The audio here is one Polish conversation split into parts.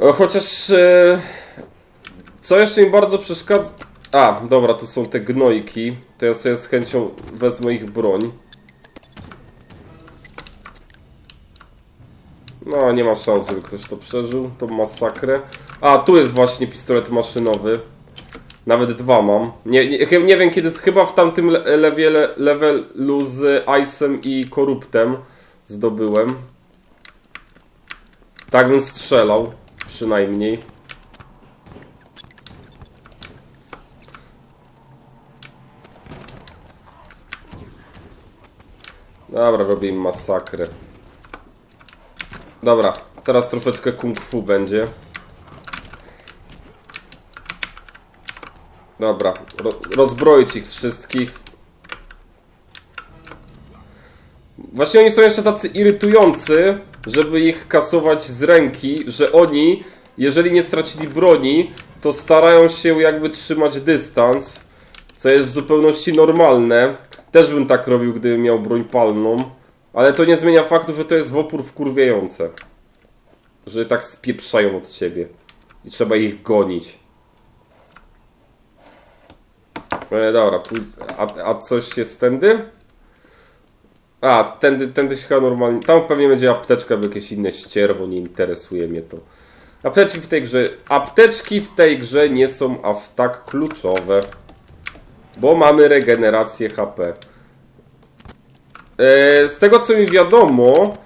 O, Chociaż... E, co jeszcze mi bardzo przeszkadza... A, dobra, to są te gnojki. To ja sobie z chęcią wezmę ich broń. No, nie ma szans, żeby ktoś to przeżył, tą masakrę. A, tu jest właśnie pistolet maszynowy. Nawet dwa mam. Nie, nie, nie wiem kiedy, chyba w tamtym le- levelu, levelu z Ice'em i Koruptem zdobyłem. Tak bym strzelał, przynajmniej. Dobra, robię im masakrę. Dobra, teraz troszeczkę kung fu będzie. Dobra, ro rozbroić ich wszystkich. Właśnie oni są jeszcze tacy irytujący, żeby ich kasować z ręki, że oni, jeżeli nie stracili broni, to starają się jakby trzymać dystans, co jest w zupełności normalne. Też bym tak robił, gdybym miał broń palną, ale to nie zmienia faktu, że to jest w opór wkurwiające. Że tak spieprzają od ciebie i trzeba ich gonić. E, dobra, a, a coś jest tędy? A, tędy, tędy się chyba normalnie. Tam pewnie będzie apteczka albo jakieś inne ścierwo, nie interesuje mnie to. Apteczki w tej grze. Apteczki w tej grze nie są aż tak kluczowe. Bo mamy regenerację HP. E, z tego co mi wiadomo,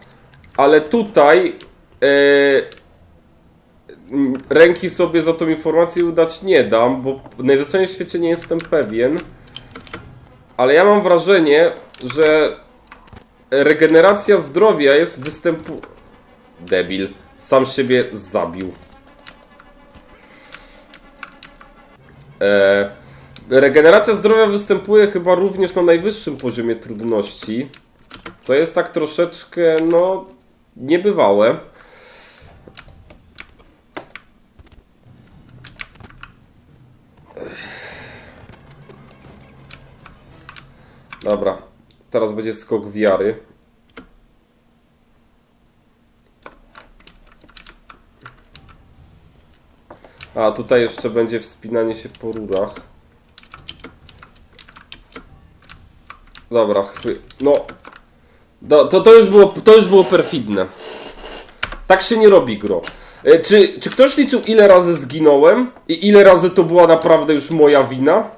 ale tutaj e, ręki sobie za tą informację udać nie dam, bo najwyżej w świecie nie jestem pewien. Ale ja mam wrażenie, że regeneracja zdrowia jest występu... Debil. Sam siebie zabił. E, regeneracja zdrowia występuje chyba również na najwyższym poziomie trudności. Co jest tak troszeczkę, no, niebywałe. Dobra, teraz będzie skok wiary. A tutaj jeszcze będzie wspinanie się po rurach. Dobra, chwy... No. Do, to, to, już było, to już było perfidne. Tak się nie robi gro. E, Czy, czy ktoś liczył ile razy zginąłem? I ile razy to była naprawdę już moja wina?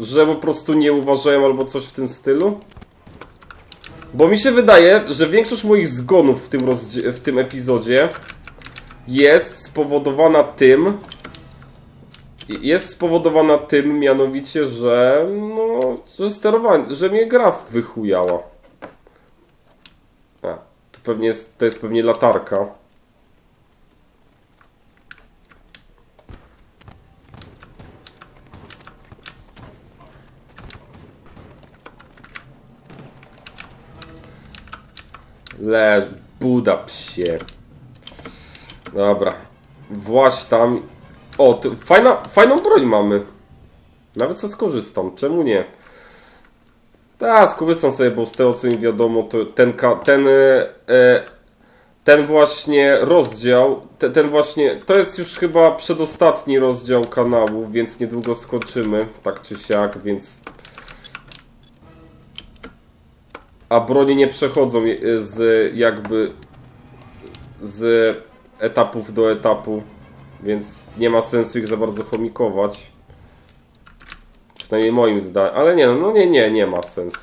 Że po prostu nie uważałem albo coś w tym stylu? Bo mi się wydaje, że większość moich zgonów w tym, w tym epizodzie jest spowodowana tym, jest spowodowana tym mianowicie, że no, że sterowanie, że mnie gra wychujała. A, to pewnie jest, to jest pewnie latarka. Leż, buda psie. Dobra. Właź tam. O, fajna, fajną broń mamy. Nawet co skorzystam, czemu nie? Tak, skorzystam sobie, bo z tego co mi wiadomo, to ten, ten, e, ten właśnie rozdział, te, ten właśnie, to jest już chyba przedostatni rozdział kanału, więc niedługo skończymy, tak czy siak, więc... A bronie nie przechodzą z jakby z etapów do etapu, więc nie ma sensu ich za bardzo chomikować. Przynajmniej moim zdaniem. Ale nie, no nie, nie, nie ma sensu.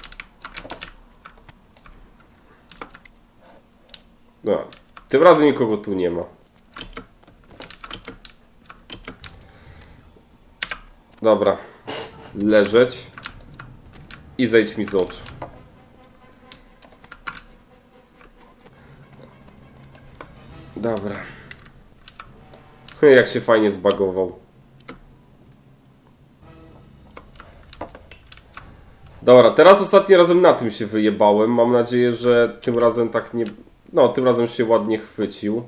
No, tym razem nikogo tu nie ma. Dobra. Leżeć. I zejdź mi z oczu. Dobra. Jak się fajnie zbagował. Dobra, teraz ostatnim razem na tym się wyjebałem. Mam nadzieję, że tym razem tak nie. No, tym razem się ładnie chwycił.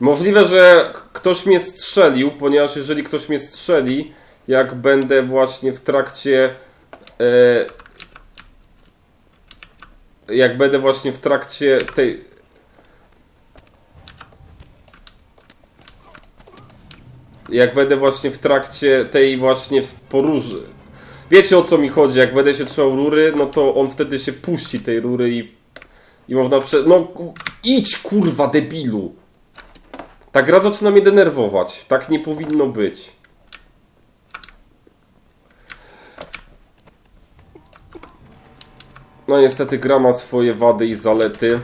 Możliwe, że ktoś mnie strzelił, ponieważ jeżeli ktoś mnie strzeli, jak będę właśnie w trakcie. E, jak będę właśnie w trakcie tej. Jak będę właśnie w trakcie tej właśnie poróży. Wiecie o co mi chodzi, jak będę się trzymał rury, no to on wtedy się puści tej rury i, i można prze... No idź kurwa debilu! Ta gra zaczyna mnie denerwować. Tak nie powinno być. No niestety gra ma swoje wady i zalety.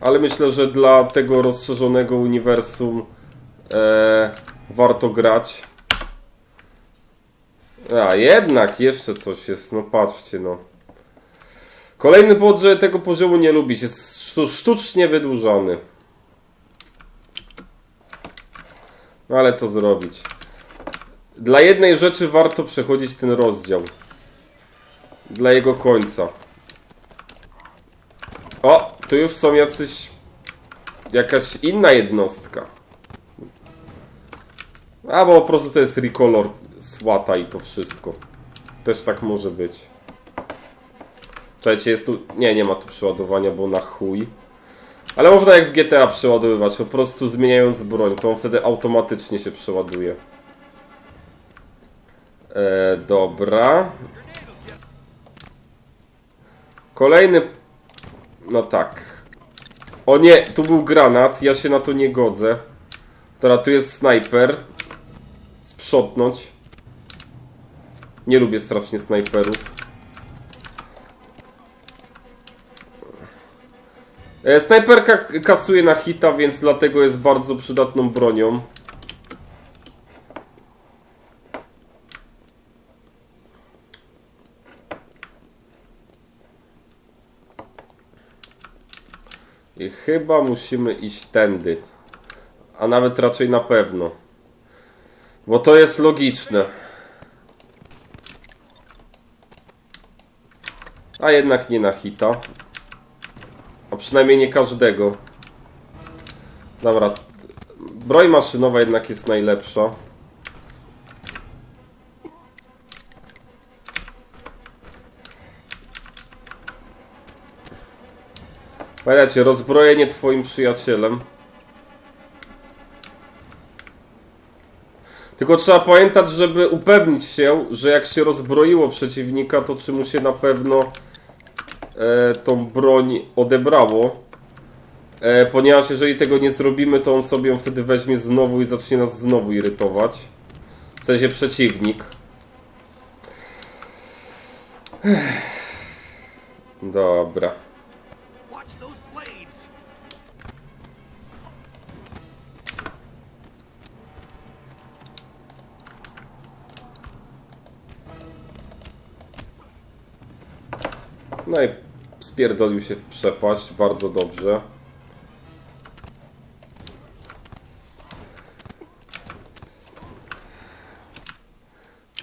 Ale myślę, że dla tego rozszerzonego uniwersum e, warto grać. A jednak jeszcze coś jest, no patrzcie no. Kolejny powód, tego poziomu nie lubić, jest sztu- sztucznie wydłużany. No ale co zrobić? Dla jednej rzeczy warto przechodzić ten rozdział. Dla jego końca. O, tu już są jacyś... Jakaś inna jednostka. A, bo po prostu to jest recolor słata i to wszystko. Też tak może być. Czekajcie, jest tu... Nie, nie ma tu przeładowania, bo na chuj. Ale można jak w GTA przeładowywać, po prostu zmieniając broń, to on wtedy automatycznie się przeładuje. E, dobra. Kolejny... No tak. O nie, tu był granat, ja się na to nie godzę. Teraz tu jest snajper. Sprzątnąć. Nie lubię strasznie snajperów. E, Snajperka kasuje na hita, więc dlatego jest bardzo przydatną bronią. I chyba musimy iść tędy. A nawet raczej na pewno. Bo to jest logiczne. A jednak nie na hita. A przynajmniej nie każdego. Dobra. Broń maszynowa jednak jest najlepsza. Pamiętajcie, rozbrojenie twoim przyjacielem. Tylko trzeba pamiętać, żeby upewnić się, że jak się rozbroiło przeciwnika, to czy mu się na pewno e, tą broń odebrało. E, ponieważ jeżeli tego nie zrobimy, to on sobie ją wtedy weźmie znowu i zacznie nas znowu irytować. W sensie przeciwnik. Dobra. No i spierdolił się w przepaść, bardzo dobrze.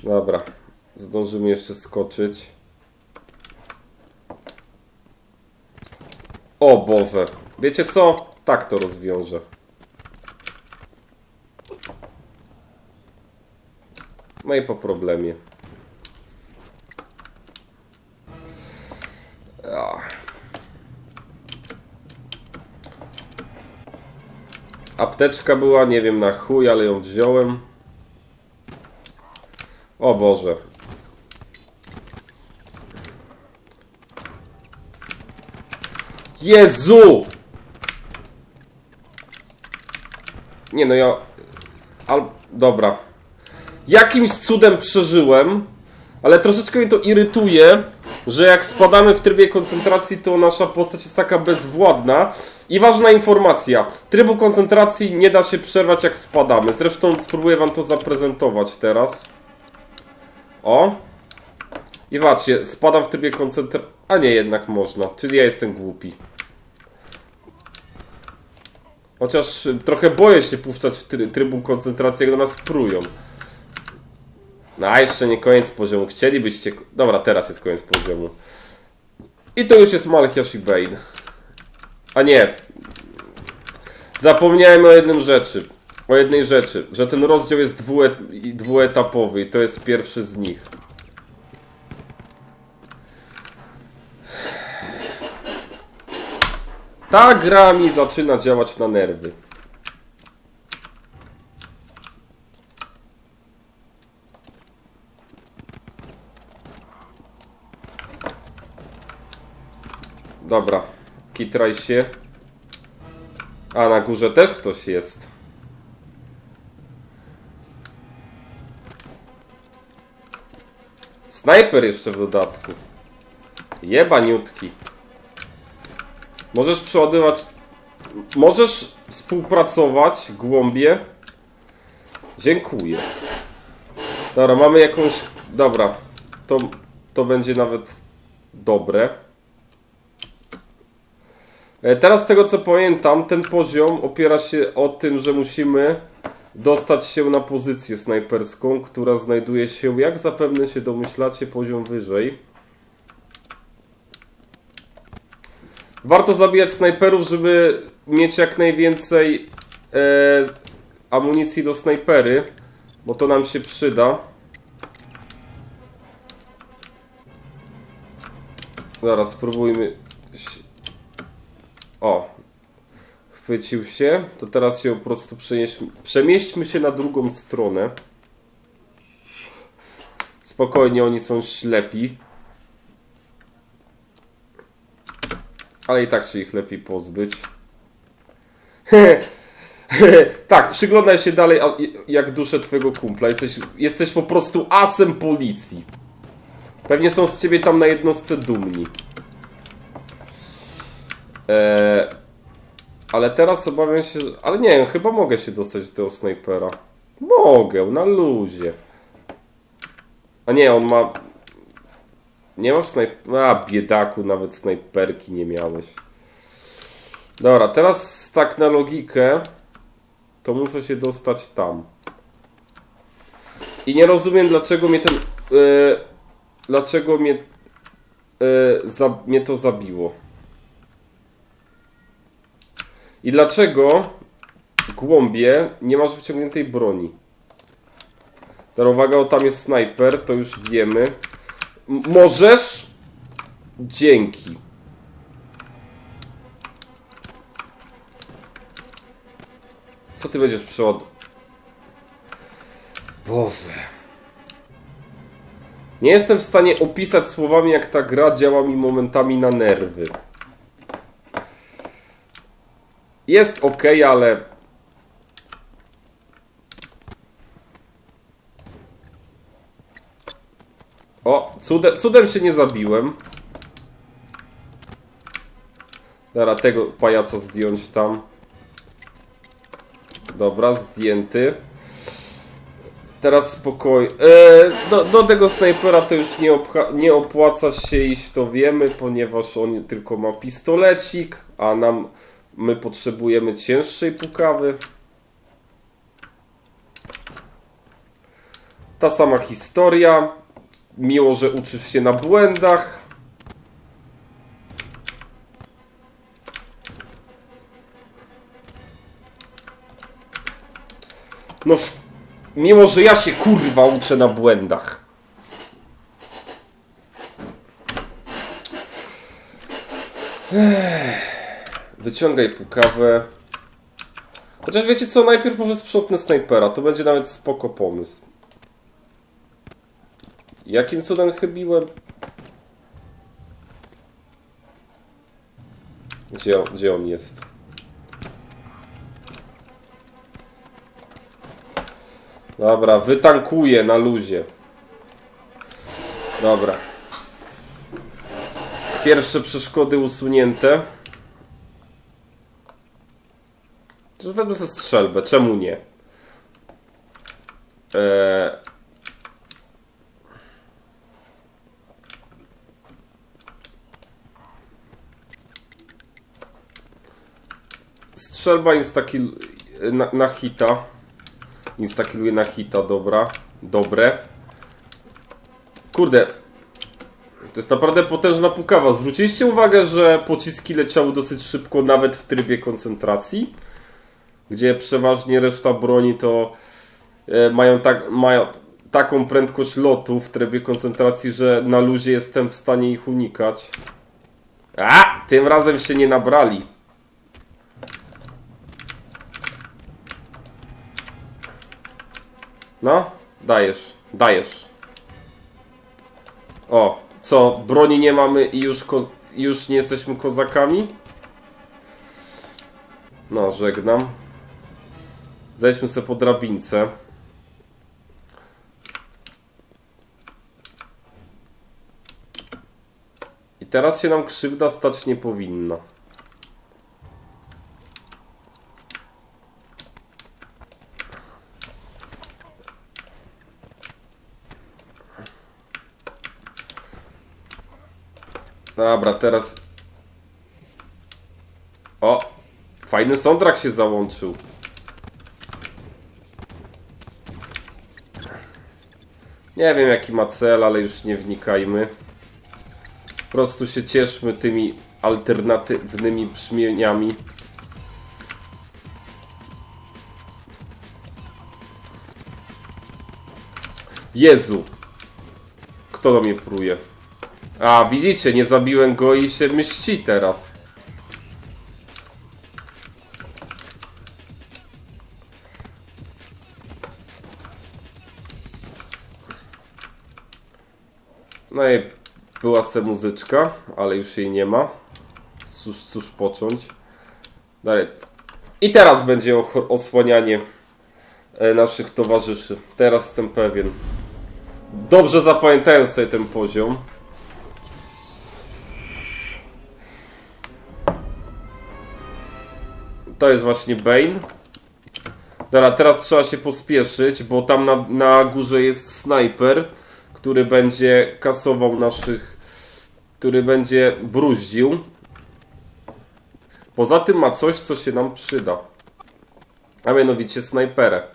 Dobra, zdążymy jeszcze skoczyć. O Boże, wiecie co? Tak to rozwiążę. No i po problemie. Apteczka była, nie wiem na chuj, ale ją wziąłem. O Boże. Jezu! Nie no ja... Al... Dobra. Jakimś cudem przeżyłem, ale troszeczkę mnie to irytuje, że jak spadamy w trybie koncentracji, to nasza postać jest taka bezwładna. I ważna informacja, trybu koncentracji nie da się przerwać jak spadamy. Zresztą spróbuję wam to zaprezentować teraz. O. I patrzcie, spadam w trybie koncentracji. A nie, jednak można, czyli ja jestem głupi. Chociaż trochę boję się puszczać w try trybu koncentracji, jak do nas prują. No a jeszcze nie koniec poziomu. Chcielibyście... Dobra, teraz jest koniec poziomu. I to już jest Malchiasz i Bane. A nie. Zapomniałem o jednym rzeczy. O jednej rzeczy. Że ten rozdział jest dwuet dwuetapowy i to jest pierwszy z nich. Ta gra mi zaczyna działać na nerwy. Dobra, kitraj się. A na górze też ktoś jest. Snajper jeszcze w dodatku. Jebaniutki. Możesz przeładować... Możesz współpracować głąbie. Dziękuję. Dobra, mamy jakąś... Dobra. To, to będzie nawet dobre. E, Teraz z tego co pamiętam, ten poziom opiera się o tym, że musimy dostać się na pozycję snajperską, która znajduje się, jak zapewne się domyślacie, poziom wyżej. Warto zabijać snajperów, żeby mieć jak najwięcej e, amunicji do snajpery, bo to nam się przyda. Zaraz spróbujmy. O, chwycił się. To teraz się po prostu przenieśmy, przemieśćmy się na drugą stronę. Spokojnie, oni są ślepi. Ale i tak się ich lepiej pozbyć. tak, przyglądaj się dalej, jak duszę twojego kumpla. Jesteś, jesteś po prostu asem policji. Pewnie są z ciebie tam na jednostce dumni. Eee, ale teraz obawiam się. Ale nie wiem, chyba mogę się dostać do tego snajpera. Mogę, na luzie. A nie, on ma... Nie masz snajpera... A, biedaku, nawet snajperki nie miałeś. Dobra, teraz tak na logikę, to muszę się dostać tam. I nie rozumiem, dlaczego mnie ten... Yy, dlaczego mnie... Yy, za, mnie to zabiło. I dlaczego głąbie nie masz wyciągniętej broni? Teraz uwaga, o tam jest snajper, to już wiemy. M możesz? Dzięki. Co ty będziesz przeład... Boże. Nie jestem w stanie opisać słowami, jak ta gra działa mi momentami na nerwy. Jest ok, ale. O, cudem, cudem się nie zabiłem. Dobra, tego pajaca zdjąć tam. Dobra, zdjęty. Teraz spokoj. E, do, do tego snajpera to już nie, nie opłaca się iść, to wiemy, ponieważ on tylko ma pistolecik, a nam my potrzebujemy cięższej pukawy. Ta sama historia. Miło, że uczysz się na błędach. No, miło, że ja się kurwa uczę na błędach. Ech, wyciągaj pukawę. Chociaż wiecie co, najpierw może sprzątnę snajpera, to będzie nawet spoko pomysł. Jakim cudem chybiłem? Gdzie on, gdzie on jest? Dobra, wytankuję na luzie. Dobra. Pierwsze przeszkody usunięte. Czy wezmę sobie strzelbę, czemu nie? Eee... Strzelba instakil na, na hita. Instakiluje na hita, dobra. Dobre. Kurde. To jest naprawdę potężna pukawa. Zwróciliście uwagę, że pociski leciały dosyć szybko, nawet w trybie koncentracji? Gdzie przeważnie reszta broni to e, mają, tak, mają taką prędkość lotu w trybie koncentracji, że na luzie jestem w stanie ich unikać. A! Tym razem się nie nabrali. No, dajesz, dajesz. O, co, broni nie mamy i już, już nie jesteśmy kozakami. No, żegnam. Zejdźmy sobie po drabince. I teraz się nam krzywda stać nie powinna. Dobra, teraz... O! Fajny soundtrack się załączył. Nie wiem jaki ma cel, ale już nie wnikajmy. Po prostu się cieszmy tymi alternatywnymi brzmieniami. Jezu! Kto do mnie pruje? A, widzicie, nie zabiłem go i się mści teraz. No i była se muzyczka, ale już jej nie ma. Cóż, cóż począć. Dalej. I teraz będzie osłanianie e, naszych towarzyszy. Teraz jestem pewien. Dobrze zapamiętałem sobie ten poziom. To jest właśnie Bane. Dobra, teraz trzeba się pospieszyć, bo tam na, na górze jest snajper, który będzie kasował naszych... który będzie bruździł. Poza tym ma coś, co się nam przyda. A mianowicie snajperę.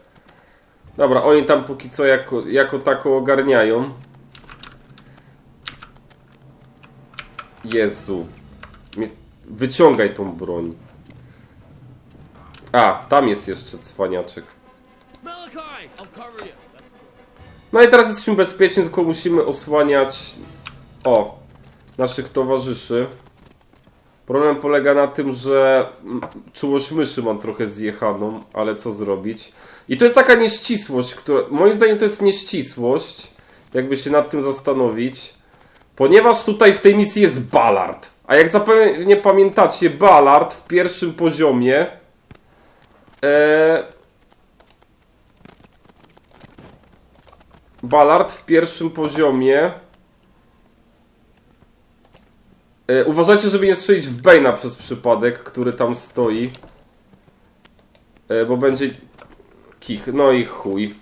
Dobra, oni tam póki co jako, jako tako ogarniają. Jezu. Wyciągaj tą broń. A, tam jest jeszcze cwaniaczek. Malachi, I'll cover you. No i teraz jesteśmy bezpieczni, tylko musimy osłaniać... O, naszych towarzyszy. Problem polega na tym, że mm, czułość myszy mam trochę zjechaną, ale co zrobić? I to jest taka nieścisłość, która... Moim zdaniem to jest nieścisłość, jakby się nad tym zastanowić. Ponieważ tutaj w tej misji jest Ballard. A jak zapewne pamiętacie, Ballard w pierwszym poziomie... E, Ballard w pierwszym poziomie. E, uważajcie, żeby nie strzelić w Bane'a przez przypadek, który tam stoi. E, bo będzie kich. No i chuj.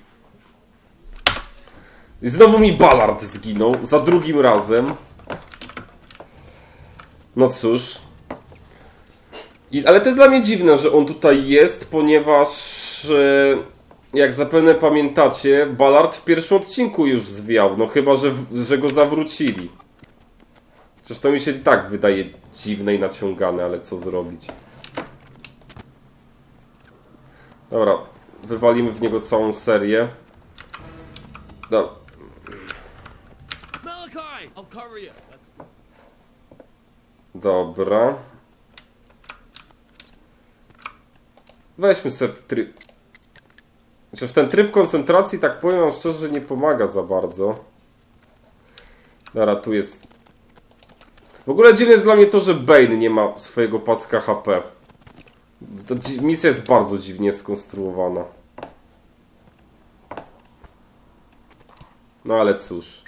I znowu mi Ballard zginął. Za drugim razem. No cóż. I, ale to jest dla mnie dziwne, że on tutaj jest, ponieważ e, jak zapewne pamiętacie, Ballard w pierwszym odcinku już zwiał, no chyba, że, że go zawrócili. Zresztą to mi się i tak wydaje dziwne i naciągane, ale co zrobić. Dobra, wywalimy w niego całą serię. You. dobra. Weźmy sobie w tryb... Chociaż ten tryb koncentracji, tak powiem wam szczerze, nie pomaga za bardzo. Dobra, tu jest... W ogóle dziwne jest dla mnie to, że Bane nie ma swojego paska HP. Ta misja jest bardzo dziwnie skonstruowana. No ale cóż.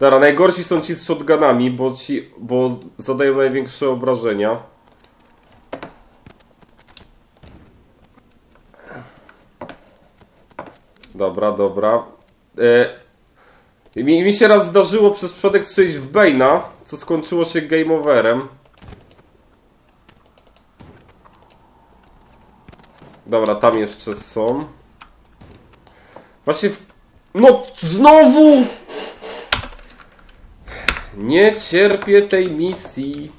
Dobra, najgorsi są ci z shotgunami, bo ci, bo zadają największe obrażenia. Dobra, dobra. E, mi, mi się raz zdarzyło przez przypadek strzelić w Bane'a, co skończyło się game overem. Dobra, tam jeszcze są. Właśnie w... No, znowu! Nie cierpię tej misji.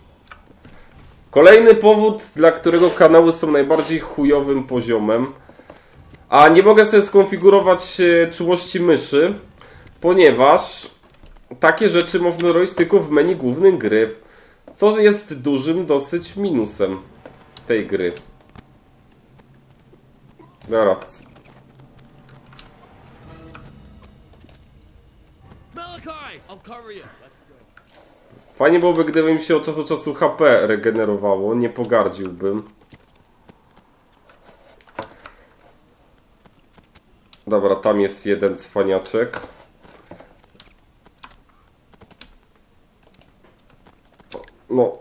Kolejny powód, dla którego kanały są najbardziej chujowym poziomem. A nie mogę sobie skonfigurować e, czułości myszy, ponieważ takie rzeczy można robić tylko w menu głównym gry. Co jest dużym dosyć minusem tej gry. Dobra. Fajnie byłoby, gdyby mi się od czasu do czasu HP regenerowało, nie pogardziłbym. Dobra, tam jest jeden cwaniaczek. No,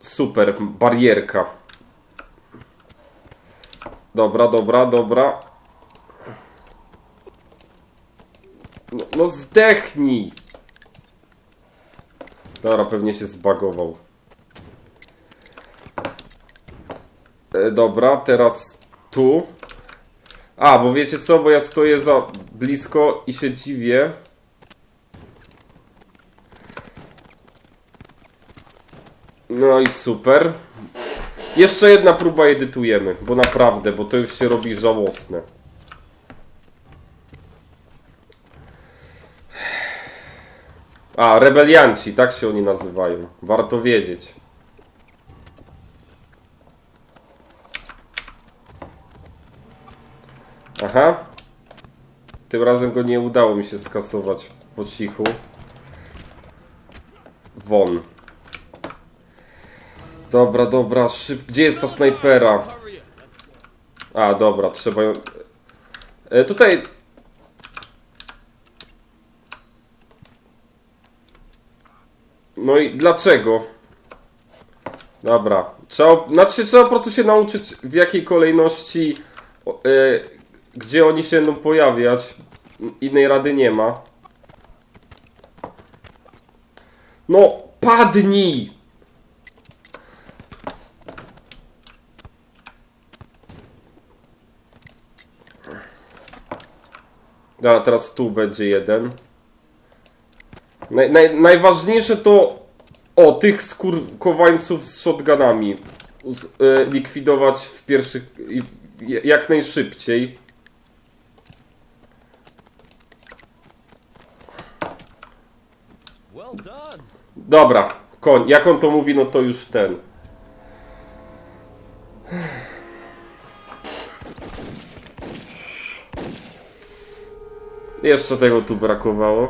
super, barierka. Dobra, dobra, dobra. No, no zdechnij! Dobra, pewnie się zbagował. E, dobra, teraz tu. A, bo wiecie co, bo ja stoję za blisko i się dziwię. No i super. Jeszcze jedna próba edytujemy, bo naprawdę, bo to już się robi żałosne. A, rebelianci, tak się oni nazywają. Warto wiedzieć. Aha. Tym razem go nie udało mi się skasować po cichu. Won. Dobra, dobra, szyb... Gdzie jest ta snajpera? A, dobra, trzeba ją... E, tutaj... No i dlaczego? Dobra, trzeba, znaczy trzeba po prostu się nauczyć w jakiej kolejności, e, gdzie oni się będą pojawiać. Innej rady nie ma. No, padnij! Dobra, teraz tu będzie jeden. Naj, naj, najważniejsze to o tych skurkowańców z shotgunami z, e, likwidować w pierwszych i- jak najszybciej. Dobra, koń. Jak on to mówi, no to już ten. Jeszcze tego tu brakowało.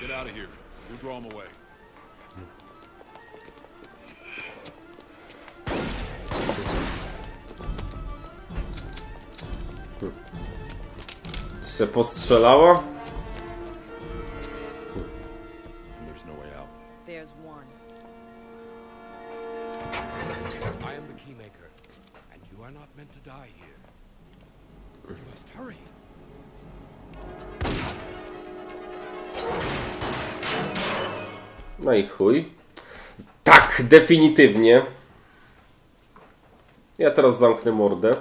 Get out of here. We'll draw them away. Se postrzelała? Definitywnie. Ja teraz zamknę mordę.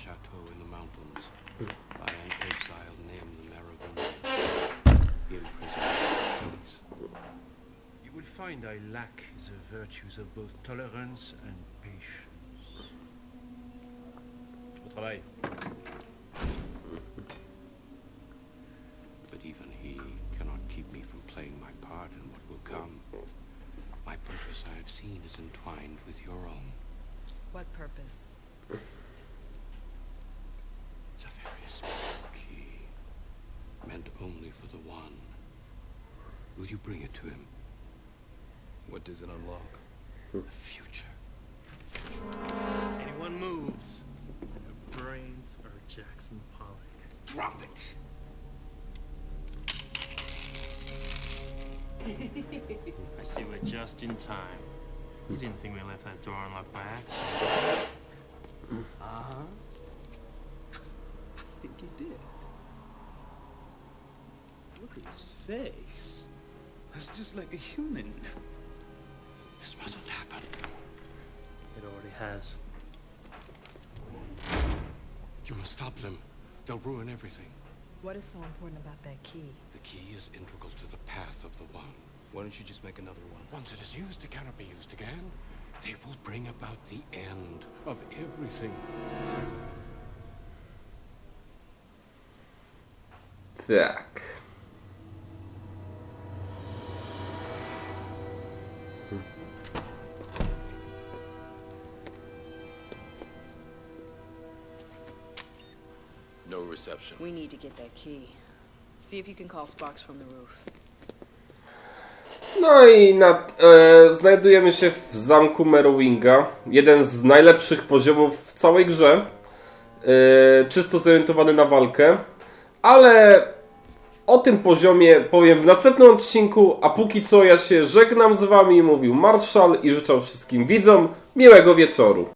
Chateau in the mountains by an exile named the. He imprisoned me. You will find I lack the virtues of both tolerance and patience. Au travail. But even he cannot keep me from playing my part in what will come. My purpose, I have seen, is entwined with your own. What purpose? It's a very special key, meant only for the one. Will you bring it to him? What does it unlock? The future. Anyone moves, their brains are Jackson Pollock. Drop it! I see we're just in time. You didn't think we left that door unlocked by accident. Uh-huh. I think he did. Look at his face. It's just like a human. This mustn't happen. It already has. You must stop them. They'll ruin everything. What is so important about that key? The key is integral to the path of the One. Why don't you just make another one? Once it is used, it cannot be used again. They will bring about the end of everything. Tak. Reception. We need to get that key. See if you can call Sparks from the roof. No i na, e, znajdujemy się w zamku Merowinga. Jeden z najlepszych poziomów w całej grze. E, czysto zorientowany na walkę. Ale o tym poziomie powiem w następnym odcinku. A póki co ja się żegnam z wami. Mówił Marszal i życzę wszystkim widzom miłego wieczoru.